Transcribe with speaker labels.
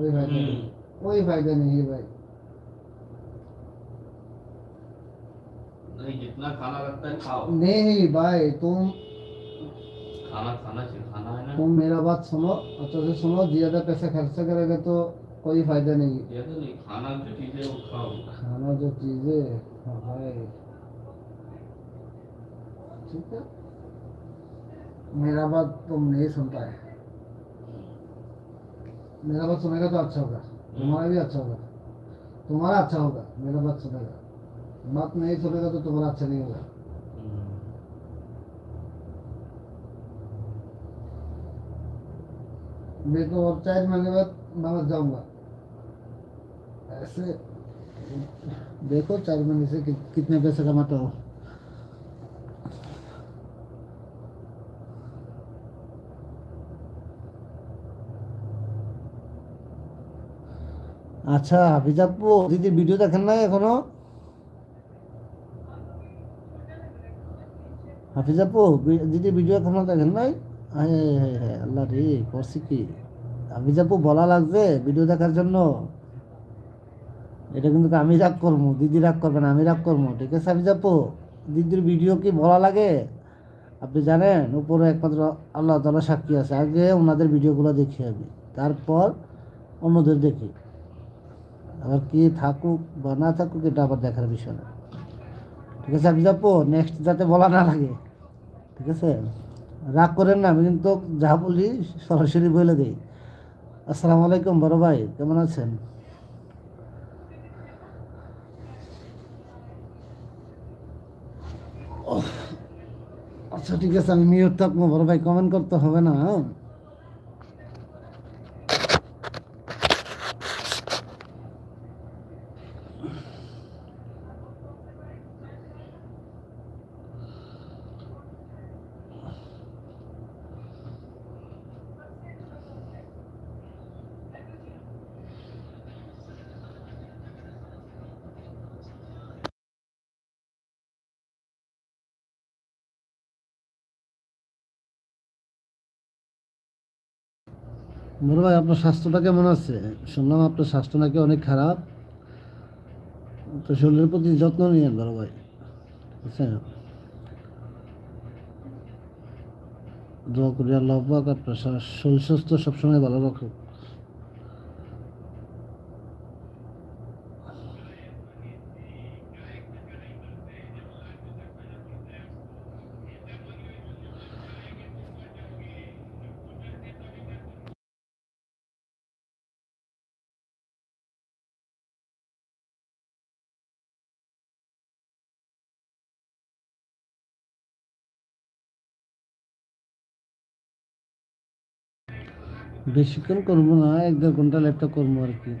Speaker 1: कोई फ़ायदा
Speaker 2: हम्म।
Speaker 1: नहीं कोई फ़ायदा नहीं है भाई।
Speaker 2: नहीं जितना खाना लगता है खाओ।
Speaker 1: नहीं भाई तुम
Speaker 2: खाना खाना चाहिए खाना है ना।
Speaker 1: तुम मेरा बात सुनो अच्छे से सुनो ज़्यादा पैसा खर्च करेगा तो कोई फ़ायदा नहीं
Speaker 2: तो नहीं खाना जो चीज़ वो खाओ।
Speaker 1: खाना जो चीज़ें हाँ भाई। ठीक है। मेरा बात तुम नहीं सुनता है मेरा बात सुनेगा तो अच्छा होगा। तुम्हारा भी अच्छा होगा। तुम्हारा अच्छा होगा मेरा बात सुनेगा। बात नहीं सुनेगा तो तुम्हारा अच्छा नहीं होगा। मैं तो और चार महीने बाद वापस जाऊँगा। ऐसे देखो चार महीने से कि, कितने पैसे कमाता हो। আচ্ছা হাফিজ আপু দিদি ভিডিও দেখেন নাই এখনও? হাফিজ আপু বি- দিদি ভিডিও এখনও দেখেন নাই? হ্যাঁ হ্যাঁ হ্যাঁ আল্লাহ রে, করছি কি? হাফিজ বলা লাগবে ভিডিও দেখার জন্য। এটা কিন্তু আমি রাগ করব, দিদি রাগ করবে না, আমি রাগ করব, ঠিক আছে হাফিজ আপু দিদির ভিডিও কি বলা লাগে? আপনি জানেন, উপরে একমাত্র আল্লাহ তালা সাক্ষী আছে, আগে ওনাদের ভিডিওগুলো দেখি আমি, তারপর অন্যদের দেখি। আবার কি থাকুক বা না থাকুক এটা আবার দেখার বিষয় না ঠিক আছে আমি যাব নেক্সট যাতে বলা না লাগে ঠিক আছে রাগ করেন না আমি কিন্তু যা বলি সরাসরি বলে দিই আসসালামু আলাইকুম বড় ভাই কেমন আছেন আচ্ছা ঠিক আছে আমি মিউট থাকব বড় ভাই কমেন্ট করতে হবে না হ্যাঁ বড় ভাই, আপনার স্বাস্থ্যটা কেমন আছে? শুনলাম আপনার স্বাস্থ্য নাকি অনেক খারাপ। তো শরীরের প্রতি যত্ন নিয়েন বড় ভাই, বুঝছেন? দোয়া করি আল্লাহ আপনার শরীর স্বাস্থ্য সবসময় ভালো রাখুক। বেশিক্ষণ করব না এক দেড় ঘণ্টা ল্যাপটপ করব আর কি।